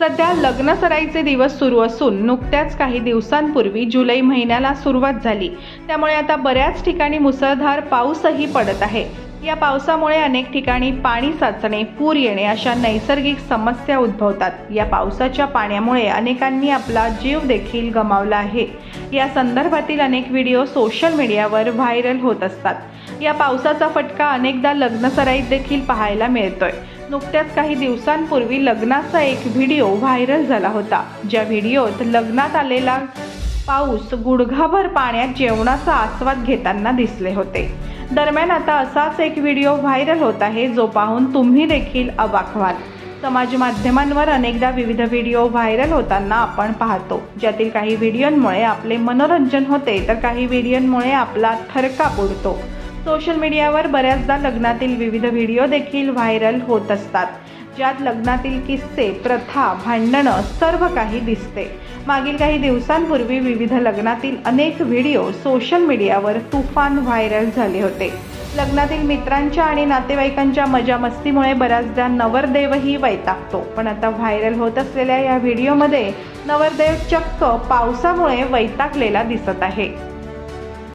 सध्या लग्न सराईचे दिवस सुरू असून नुकत्याच काही दिवसांपूर्वी जुलै महिन्याला सुरुवात झाली. त्यामुळे आता बऱ्याच ठिकाणी मुसळधार पाऊसही पडत आहे. या पावसामुळे अनेक ठिकाणी पाणी साचणे पूर येणे अशा नैसर्गिक समस्या उद्भवतात. या पावसाच्या पाण्यामुळे अनेकांनी आपला जीव देखील गमावला आहे. या संदर्भातील अनेक व्हिडिओ सोशल मीडियावर व्हायरल होत असतात. या पावसाचा फटका अनेकदा लग्नसराईत देखील पाहायला मिळतोय. नुकत्याच काही दिवसांपूर्वी लग्नाचा एक व्हिडिओ व्हायरल झाला होता. ज्या व्हिडिओत लग्नात आलेला पाऊस गुडघाभर पाण्यात जेवणाचा आस्वाद घेताना दिसले होते. दरम्यान आता असाच एक व्हिडिओ व्हायरल होत आहे जो पाहून तुम्ही देखील अवाक व्हाल. समाज माध्यमांवर अनेकदा विविध व्हिडिओ व्हायरल होताना आपण पाहतो. ज्यातील काही व्हिडिओंमुळे आपले मनोरंजन होते तर काही व्हिडिओंमुळे आपला थरकाप उडतो. सोशल मीडियावर बऱ्याचदा लग्नातील विविध व्हिडिओ देखील व्हायरल होत असतात ज्यात लग्नातील किस्से प्रथा भांडणं सर्व काही दिसते. मागील काही दिवसांपूर्वी विविध लग्नातील अनेक व्हिडिओ सोशल मीडियावर तुफान व्हायरल झाले होते. लग्नातील मित्रांच्या आणि नातेवाईकांच्या मजामस्तीमुळे बऱ्याचदा नवरदेवही वैतागतो. पण आता व्हायरल होत असलेल्या या व्हिडिओमध्ये नवरदेव चक्क पावसामुळे वैतागलेला दिसत आहे.